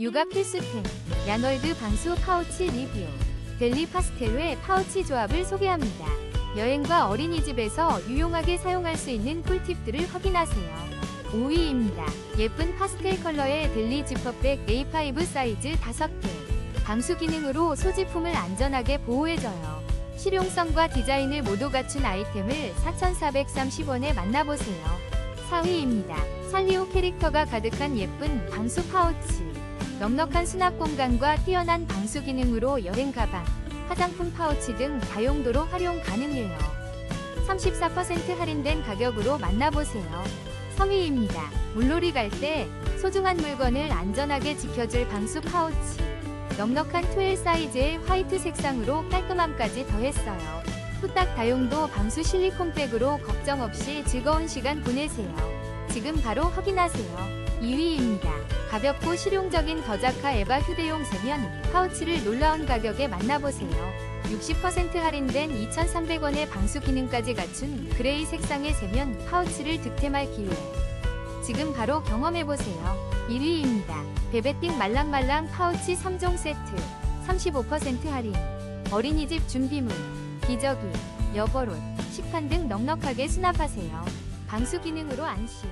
육아 필수템 야널드 방수 파우치 리뷰 델리 파스텔의 파우치 조합을 소개합니다. 여행과 어린이집에서 유용하게 사용할 수 있는 꿀팁들을 확인하세요. 5위입니다. 예쁜 파스텔 컬러의 델리 지퍼백 A5 사이즈 5개. 방수 기능으로 소지품을 안전하게 보호해줘요. 실용성과 디자인을 모두 갖춘 아이템을 4,430원에 만나보세요. 4위입니다. 살리오 캐릭터가 가득한 예쁜 방수 파우치. 넉넉한 수납 공간과 뛰어난 방수 기능으로 여행 가방, 화장품 파우치 등 다용도로 활용 가능해요. 34% 할인된 가격으로 만나보세요. 3위입니다. 물놀이 갈 때 소중한 물건을 안전하게 지켜줄 방수 파우치. 넉넉한 2L 사이즈의 화이트 색상으로 깔끔함까지 더했어요. 후딱 다용도 방수 실리콘 백으로 걱정 없이 즐거운 시간 보내세요. 지금 바로 확인하세요. 2위입니다. 가볍고 실용적인 더자카 에바 휴대용 세면 파우치를 놀라운 가격에 만나보세요. 60% 할인된 2,300원의 방수 기능까지 갖춘 그레이 색상의 세면 파우치를 득템할 기회. 지금 바로 경험해보세요. 1위입니다. 베베띵 말랑말랑 파우치 3종 세트 35% 할인 어린이집 준비물 기저귀, 여벌옷, 식판 등 넉넉하게 수납하세요. 방수 기능으로 안심